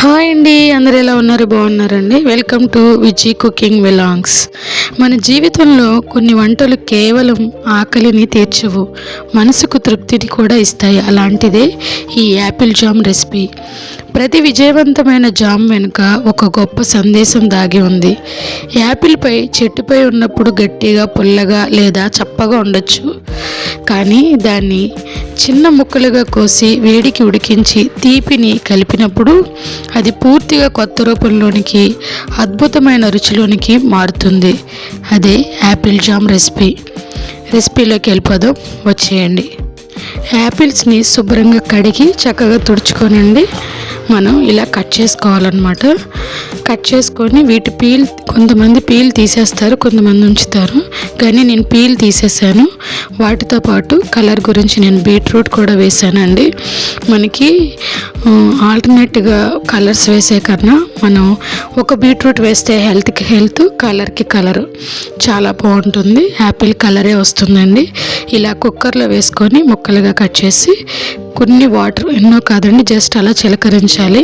Hi అండి అందరు ఎలా ఉన్నారు? బాగున్నారండి. Welcome to Viji cooking vlogs మన జీవితంలో కొన్ని వంటలు కేవలం ఆకలిని తీర్చవు మనసుకు తృప్తిని కూడా ఇస్తాయి. అలాంటిదే ఈ యాపిల్ జామ్ రెసిపీ. ప్రతి విజయవంతమైన జామ్ వెనుక ఒక గొప్ప సందేశం దాగి ఉంది. యాపిల్పై చెట్టుపై ఉన్నప్పుడు గట్టిగా పుల్లగా లేదా చప్పగా ఉండొచ్చు. కానీ దాన్ని చిన్న ముక్కలుగా కోసి వేడికి ఉడికించి తీపిని కలిపినప్పుడు అది పూర్తిగా కొత్త రూపంలోనికి అద్భుతమైన రుచిలోనికి మారుతుంది. అదే యాపిల్ జామ్ రెసిపీ. రెసిపీలోకి వెళ్ళిపోదాం. వచ్చేయండి. యాపిల్స్ని శుభ్రంగా కడిగి చక్కగా తుడుచుకోనండి. మనం ఇలా కట్ చేసుకోవాలన్నమాట. కట్ చేసుకొని వీటి పీల్ కొంతమంది పీల్ తీసేస్తారు కొంతమంది ఉంచుతారు. కానీ నేను పీల్ తీసేసాను. వాటితో పాటు కలర్ గురించి నేను బీట్రూట్ కూడా వేసానండి. మనకి ఆల్టర్నేట్గా కలర్స్ వేసే కన్నా మనం ఒక బీట్రూట్ వేస్తే హెల్త్కి హెల్త్ కలర్కి కలర్. చాలా బాగుంటుంది. యాపిల్ కలరే వస్తుందండి. ఇలా కుక్కర్లో వేసుకొని ముక్కలుగా కట్ చేసి కొన్ని వాటర్ ఎన్నో కాదండి జస్ట్ అలా చిలకరించి ఉడికించాలి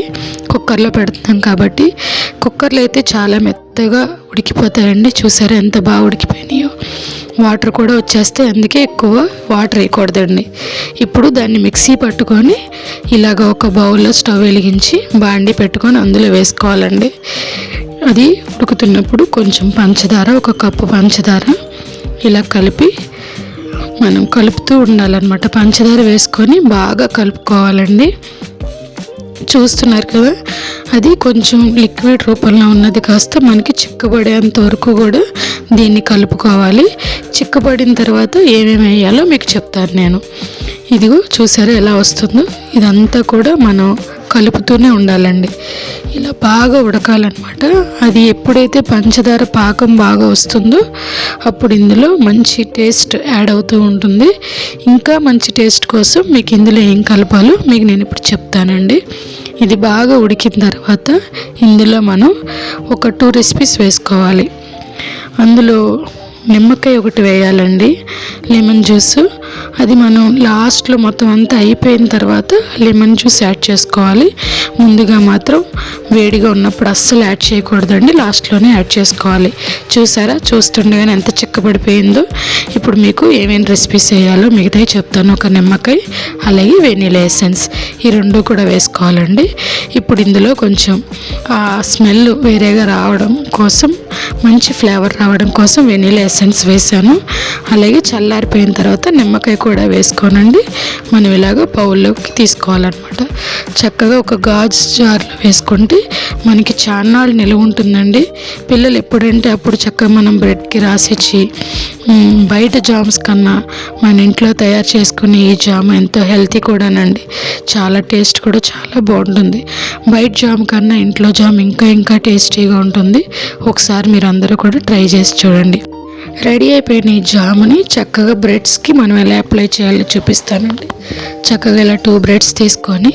కుక్కర్లో పెడుతున్నాం కాబట్టి కుక్కర్లో అయితే చాలా మెత్తగా ఉడికిపోతాయండి. చూసారా ఎంత బాగా ఉడికిపోయినాయో. వాటర్ కూడా వచ్చేస్తే అందుకే ఎక్కువ వాటర్ వేయకూడదండి. ఇప్పుడు దాన్ని మిక్సీ పట్టుకొని ఇలాగ ఒక బౌల్లో స్టవ్ వెలిగించి బాండి పెట్టుకొని అందులో వేసుకోవాలండి. అది ఉడుకుతున్నప్పుడు కొంచెం పంచదార ఒక కప్పు పంచదార ఇలా కలిపి మనం కలుపుతూ ఉండాలన్నమాట. పంచదార వేసుకొని బాగా కలుపుకోవాలండి. చూస్తున్నారు కదా అది కొంచెం లిక్విడ్ రూపంలో ఉన్నది కాస్త మనకి చిక్కబడేంత వరకు కూడా దీన్ని కలుపుకోవాలి. చిక్కబడిన తర్వాత ఏమేమి వేయాలో మీకు చెప్తాను నేను. ఇదిగో చూసారా ఎలా వస్తుందో? ఇదంతా కూడా మనం కలుపుతూనే ఉండాలండి. ఇలా బాగా ఉడకాలన్నమాట. అది ఎప్పుడైతే పంచదార పాకం బాగా వస్తుందో అప్పుడు ఇందులో మంచి టేస్ట్ యాడ్ అవుతూ ఉంటుంది. ఇంకా మంచి టేస్ట్ కోసం మీకు ఇందులో ఏం కలపాలో మీకు నేను ఇప్పుడు చెప్తానండి. ఇది బాగా ఉడికిన తర్వాత ఇందులో మనం ఒక టూ రెసిపీస్ వేసుకోవాలి. అందులో నిమ్మకాయ ఒకటి వేయాలండి. లెమన్ జ్యూస్ అది మనం లాస్ట్లో మొత్తం అంతా అయిపోయిన తర్వాత లెమన్ జ్యూస్ యాడ్ చేసుకోవాలి. ముందుగా మాత్రం వేడిగా ఉన్నప్పుడు అస్సలు యాడ్ చేయకూడదండి లాస్ట్లోనే యాడ్ చేసుకోవాలి. చూసారా? చూస్తుండగానే ఎంత చిక్కబడిపోయిందో. ఇప్పుడు మీకు ఏమేమి రెసిపీస్ వేయాలో మిగతాయి చెప్తాను. ఒక నిమ్మకాయ అలాగే వెనీలా ఎసెన్స్ ఈ రెండు కూడా వేసుకోవాలండి. ఇప్పుడు ఇందులో కొంచెం ఆ స్మెల్ వేరేగా రావడం కోసం మంచి ఫ్లేవర్ రావడం కోసం వెనీలా ఎసెన్స్ వేసాను అలాగే చల్లారిపోయిన తర్వాత నిమ్మకాయ కూడా వేసుకోనండి. మనం ఇలాగ పౌల్లోకి తీసుకోవాలన్నమాట. చక్కగా ఒక గాజు జార్లో వేసుకుంటే మనకి చాన్నాళ్ళు నిలువ ఉంటుందండి పిల్లలు ఎప్పుడంటే అప్పుడు చక్కగా మనం బ్రెడ్కి రాసిచ్చి బయట జామ్స్ కన్నా మన ఇంట్లో తయారు చేసుకునే ఈ జామ్ ఎంతో హెల్తీ కూడానండి. చాలా టేస్ట్ కూడా చాలా బాగుంటుంది. బయట జామ్ కన్నా ఇంట్లో జామ్ ఇంకా ఇంకా టేస్టీగా ఉంటుంది. ఒకసారి మీరు అందరూ కూడా ట్రై చేసి చూడండి. రెడీ అయిపోయిన ఈ జాముని చక్కగా బ్రెడ్స్కి మనం ఎలా అప్లై చేయాలో చూపిస్తానండి. చక్కగా ఇలా టూ బ్రెడ్స్ తీసుకొని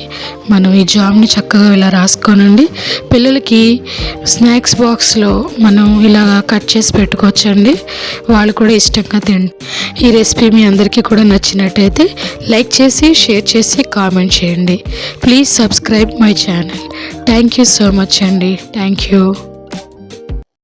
మనం ఈ జామ్ని చక్కగా ఇలా రాసుకోనండి. పిల్లలకి స్నాక్స్ బాక్స్లో మనం ఇలా కట్ చేసి పెట్టుకోవచ్చండి. వాళ్ళు కూడా ఇష్టంగా తింటారు ఈ రెసిపీ మీ అందరికీ కూడా నచ్చినట్టయితే లైక్ చేసి షేర్ చేసి కామెంట్ చేయండి. Please subscribe my channel. Thank you so much అండి. Thank you.